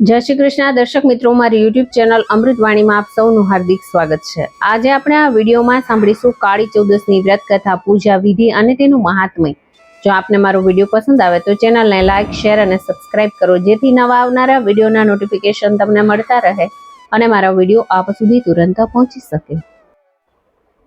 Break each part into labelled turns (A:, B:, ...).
A: જય શ્રી કૃષ્ણ. દર્શક મિત્રો, મારી યુટ્યુબ ચેનલ અમૃતવાણીમાં આપ સૌનું હાર્દિક સ્વાગત છે. આજે આપણે આ વિડીયોમાં સાંભળીશું કાળી ચૌદસની વ્રત કથા પૂજા વિધિ અને તેનું મહાત્મય. જો આપને મારો વીડિયો પસંદ આવે તો ચેનલને લાઇક શેર અને સબસ્ક્રાઇબ કરો, જેથી નવા આવનારા વિડીયોના નોટિફિકેશન તમને મળતા રહે અને મારા વીડિયો આપ સુધી તુરંત પહોંચી શકે.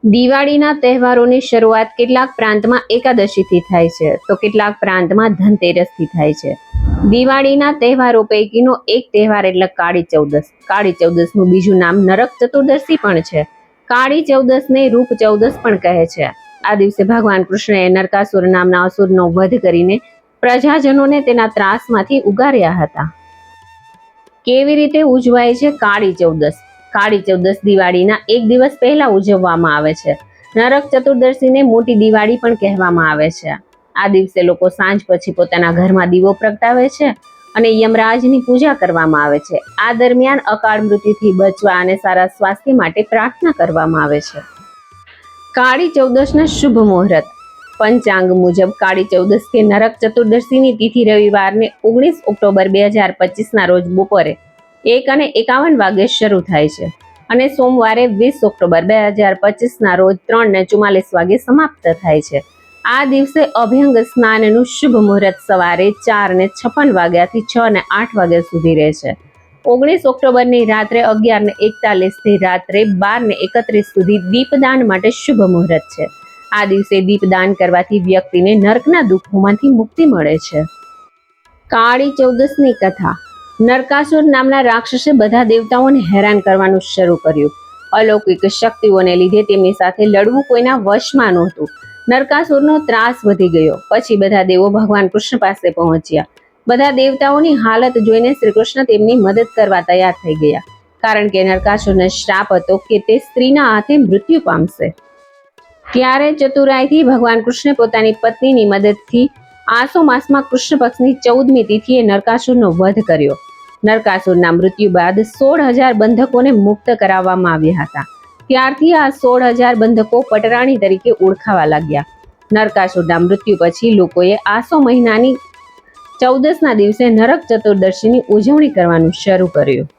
A: દિવાળીના તહેવારોની શરૂઆત કેટલાક પ્રાંતમાં એકાદશીથી થાય છે, તો કેટલાક પ્રાંતમાં ધનતેરસથી થાય છે. દિવાળીના તહેવારો પૈકીનો એક તહેવાર એટલે કાળી ચૌદસ કાળી ચૌદસનું બીજું નામ નરક ચતુર્દશી પણ છે. કાળી ચૌદસને રૂપ ચૌદસ પણ કહે છે. આ દિવસે ભગવાન કૃષ્ણએ નરકાસુર નામના અસુરનો વધ કરીને પ્રજાજનોને તેના ત્રાસમાંથી ઉગાર્યા હતા. કેવી રીતે ઉજવાય છે કાળી ચૌદસ કાળી ચૌદસ દિવાળીના એક દિવસ પહેલા ઉજવવામાં આવે છે. નરક ચતુર્દશીને મોટી દિવાળી પણ કહેવામાં આવે છે. આ દિવસે લોકો સાંજ પછી પોતાના ઘરમાં દીવો પ્રગટાવે છે અને યમરાજની પૂજા કરવામાં આવે છે. આ દરમિયાન અકાળ મૃત્યુથી બચવા અને સારા સ્વાસ્થ્ય માટે પ્રાર્થના કરવામાં આવે છે. કાળી ચૌદશના શુભ મુહૂર્ત. પંચાંગ મુજબ કાળી ચૌદશ કે નરક ચતુર્દશીની તિથિ રવિવારને ઓગણીસ ઓક્ટોબર બે હજાર પચીસના રોજ બપોરે એક અને એકાવન વાગે શરૂ થાય છે અને સોમવારે વીસ ઓક્ટોબર બે હજાર પચીસના રોજ ત્રણ ને ચુમ્માલીસ વાગે સમાપ્ત થાય છે. આ દિવસે અભ્યંગ સ્નાનનું શુભ મુહૂર્ત સવારે ચાર ને છપ્પન વાગ્યાથી છ ને આઠ વાગ્યા સુધી રહે છે. ઓગણીસ ઓક્ટોબરની રાત્રે અગિયાર ને એકતાલીસથી રાત્રે બાર ને એકત્રીસ સુધી દીપદાન માટે શુભ મુહૂર્ત છે. આ દિવસે દીપદાન કરવાથી વ્યક્તિને નર્કના દુઃખોમાંથી મુક્તિ મળે છે. કાળી ચૌદસની કથા. નરકાસુર નામના રાક્ષસે બધા દેવતાઓને હેરાન કરવાનું શરૂ કર્યું. અલૌકિક શક્તિઓને લીધે તેમની સાથે લડવું કોઈના વશમાં નહોતું. નરકાસુરનો ત્રાસ વધી ગયો. પછી બધા દેવો ભગવાન કૃષ્ણ પાસે પહોંચ્યા. બધા દેવતાઓની હાલત જોઈને શ્રી કૃષ્ણ તેમની મદદ કરવા તૈયાર થઈ ગયા. કારણ કે નરકાસુરને શ્રાપ હતો કે તે સ્ત્રીના હાથે મૃત્યુ પામશે. ત્યારે ચતુરાઈથી ભગવાન કૃષ્ણે પોતાની પત્નીની મદદથી આસો માસમાં કૃષ્ણ પક્ષની ચૌદમી તિથિએ નરકાસુરનો વધ કર્યો. નરકાસુરના મૃત્યુ બાદ સોળ હજાર બંધકોને મુક્ત કરાવવામાં આવ્યા હતા. ત્યારથી આ સોળ હજાર બંધકો પટરાણી તરીકે ઓળખાવા લાગ્યા. નરકાસુરના મૃત્યુ પછી લોકોએ આસો મહિનાની ચૌદસના દિવસે નરક ચતુર્દશીની ઉજવણી કરવાનું શરૂ કર્યું.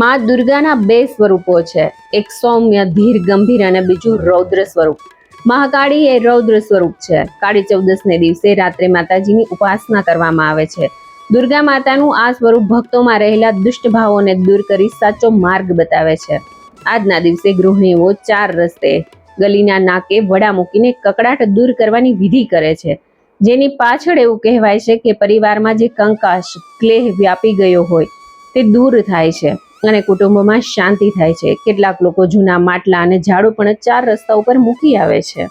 A: મા દુર્ગાના બે સ્વરૂપો છે, એક સૌમ્ય, ધીર, ગંભીર અને બીજું રૌદ્ર સ્વરૂપ. મહાકાળી એ રૌદ્ર સ્વરૂપ છે. કાળી ચૌદસને દિવસે રાત્રે માતાજીની ઉપાસના કરવામાં આવે છે. દુર્ગા માતાનું આ સ્વરૂપ ભક્તોમાં રહેલા દુષ્ટ ભાવોને દૂર કરી સાચો માર્ગ બતાવે છે. આજના દિવસે ગૃહિણીઓ ચાર રસ્તે ગલીના નાકે વડા મૂકીને કકડાટ દૂર કરવાની વિધિ કરે છે. જેની પાછળ એવું કહેવાય છે કે પરિવારમાં જે કંકાશ ક્લેહ વ્યાપી ગયો હોય તે દૂર થાય છે અને કુટુંબમાં શાંતિ થાય છે. કેટલાક લોકો જૂના માટલા અને ઝાડુ પણ ચાર રસ્તા ઉપર મૂકી આવે છે.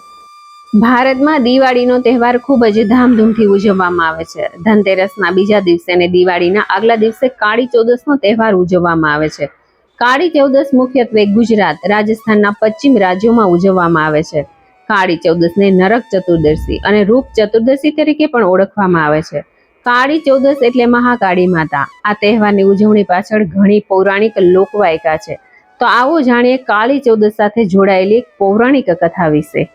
A: ભારતમાં દિવાળીનો તહેવાર ખૂબ જ ધામધૂમથી ઉજવવામાં આવે છે. ધનતેરસના બીજા દિવસે અને દિવાળીના આગલા દિવસે કાળી ચૌદસનો તહેવાર ઉજવવામાં આવે છે. કાળી ચૌદસ મુખ્યત્વે ગુજરાત, રાજસ્થાનના પશ્ચિમ રાજ્યોમાં ઉજવવામાં આવે છે. કાળી ચૌદસને નરક ચતુર્દશી અને રૂપ ચતુર્દશી તરીકે પણ ઓળખવામાં આવે છે. કાળી ચૌદસ એટલે મહાકાળી માતા. આ તહેવારની ઉજવણી પાછળ ઘણી પૌરાણિક લોકવાયકા છે. તો આવો જાણીએ કાળી ચૌદસ સાથે જોડાયેલી પૌરાણિક કથા વિશે.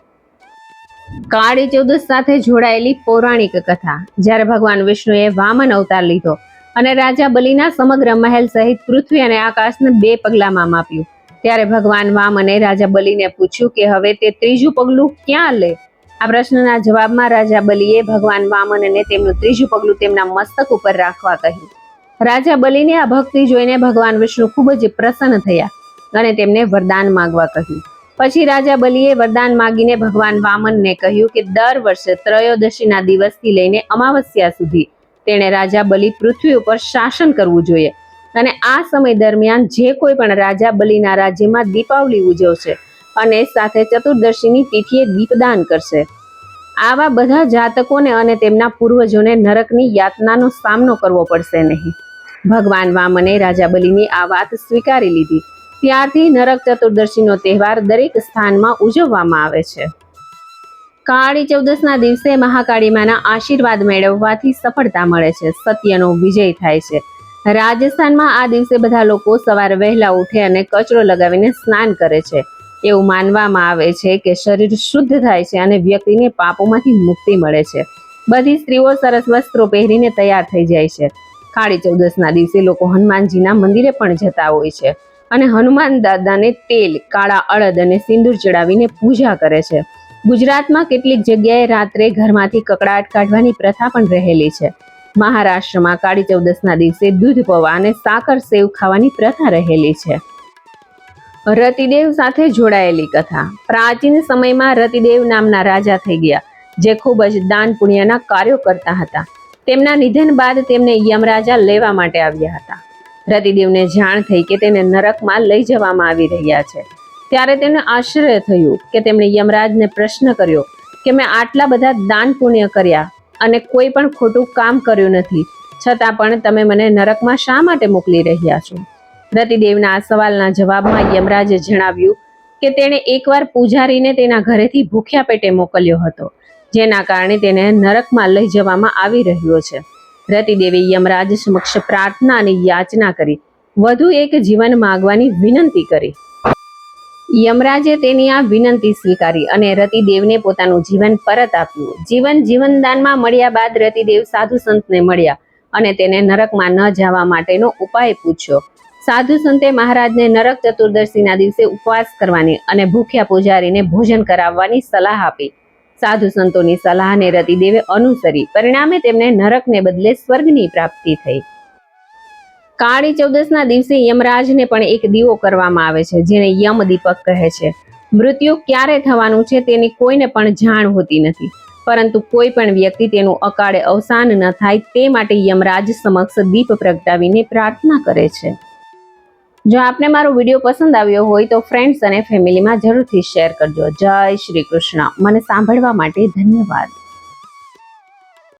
A: કાળી ચૌદસ સાથે જોડાયેલી પૌરાણિક કથા. જ્યારે ભગવાન વિષ્ણુએ વામન અવતાર લીધો અને રાજા બલિના સમગ્ર મહેલ સહિત પૃથ્વી અને આકાશને બે પગલામાં માપ્યું. ત્યારે ભગવાન વામને રાજા બલિને પૂછ્યું કે હવે તે ત્રીજું પગલું ક્યાં લે? આ પ્રશ્નના જવાબમાં રાજા બલિએ ભગવાન વામનને તેમનું ત્રીજું પગલું તેમના મસ્તક ઉપર રાખવા કહ્યું. રાજા બલિને આ ભક્તિ જોઈને ભગવાન વિષ્ણુ ખૂબ જ પ્રસન્ન થયા અને તેમને વરદાન માંગવા કહ્યું. પછી રાજા બલિએ વરદાન માગીને ભગવાન વામનને કહ્યું કે દર વર્ષે ત્રયોદશીના દિવસથી લઈને અમાવસ્યા સુધી તેણે રાજા બલિ પૃથ્વી ઉપર શાસન કરવું જોઈએ. અને આ સમય દરમિયાન જે કોઈ પણ રાજા બલિના રાજ્યમાં દીપાવલી ઉજવશે અને સાથે ચતુર્દશીની તિથિએ દીપદાન કરશે. આવા બધા જાતકોને અને તેમના પૂર્વજોને નરકની યાતનાનો સામનો કરવો પડશે નહીં. ભગવાન વામને રાજા બલિની આ વાત સ્વીકારી લીધી. ત્યારથી નરક ચતુર્દશીનો તહેવાર દરેક સ્થાનમાં ઉજવવામાં આવે છે. કાળી ચૌદસના દિવસે મહાકાળીમાના આશીર્વાદ મેળવવાથી સફળતા મળે છે, સત્યનો વિજય થાય છે. રાજસ્થાનમાં આ દિવસે બધા લોકો સવારે વહેલા ઉઠે અને કચરો લગાવીને સ્નાન કરે છે. એવું માનવામાં આવે છે કે શરીર શુદ્ધ થાય છે અને વ્યક્તિને પાપોમાંથી મુક્તિ મળે છે. બધી સ્ત્રીઓ સરસ વસ્ત્રો પહેરીને તૈયાર થઈ જાય છે. કાળી ચૌદસના દિવસે લોકો હનુમાનજીના મંદિરે પણ જતા હોય છે અને હનુમાન દાદાને તેલ, કાળા અળદ અને સિંદૂર ચડાવીને પૂજા કરે છે. ગુજરાતમાં કેટલીક જગ્યાએ રાત્રે ઘરમાંથી કકડાટ કાઢવાની પ્રથા પણ રહેલી છે. મહારાષ્ટ્રમાં કાળી ચૌદસના દિવસે દૂધ પૌવા અને સાકર સેવ ખાવાની પ્રથા રહેલી છે. રતિદેવ સાથે જોડાયેલી કથા. પ્રાચીન સમયમાં રતિદેવ નામના રાજા થઈ ગયા, જે ખૂબ જ દાન પુણ્યના કાર્યો કરતા હતા. તેમના નિધન બાદ તેમને યમરાજા લેવા માટે આવ્યા હતા. રતિદેવને જાણ થઈ કે તેને નરકમાં લઈ જવામાં આવી રહ્યા છે. ત્યારે તેને આશ્ચર્ય થયું કે તેમણે યમરાજને પ્રશ્ન કર્યો કે મેં આટલા બધા દાન પુણ્ય કર્યા અને કોઈ પણ ખોટું કામ કર્યું નથી. છતાં પણ તમે મને નરકમાં શા માટે મોકલી રહ્યા છો? રતિદેવના આ સવાલના જવાબમાં યમરાજે જણાવ્યું કે તેણે એકવાર પૂજારીને તેના ઘરેથી ભૂખ્યા પેટે મોકલ્યો હતો, જેના કારણે તેને નરકમાં લઈ જવામાં આવી રહ્યો છે. રતિદેવે યમરાજ સમક્ષ પ્રાર્થના અને યાચના કરી, વધુ એક જીવન માગવાની વિનંતી કરી. યમરાજે તેની આ વિનંતી સ્વીકારી અને રતિદેવને પોતાનું જીવન પરત આપ્યું. જીવન જીવનદાનમાં મળ્યા બાદ રતિદેવ સાધુ સંતને મળ્યા અને તેને નરકમાં ન જવા માટેનો ઉપાય પૂછ્યો. સાધુ સંતે મહારાજને નરક ચતુર્દશીના દિવસે ઉપવાસ કરવાની અને ભૂખ્યા પૂજારીને ભોજન કરાવવાની સલાહ આપી. સાધુ સંતોની સલાહને રતિદેવે અનુસરી. પરિણામે તેમને નરકને બદલે સ્વર્ગની પ્રાપ્તિ થઈ. કાળી ચૌદસના દિવસે યમરાજને પણ એક દીવો કરવામાં આવે છે, જેને યમ દીપક કહે છે. મૃત્યુ ક્યારે થવાનું છે તેની કોઈને પણ જાણ હોતી નથી. પરંતુ કોઈ પણ વ્યક્તિ તેનું અકાળે અવસાન ન થાય તે માટે યમરાજ સમક્ષ દીપ પ્રગટાવીને પ્રાર્થના કરે છે. જો આપને મારો વીડિયો પસંદ આવ્યો હોય તો ફ્રેન્ડ્સ અને ફેમિલીમાં જરૂરથી શેર કરજો. જય શ્રી કૃષ્ણ. મને સાંભળવા માટે ધન્યવાદ.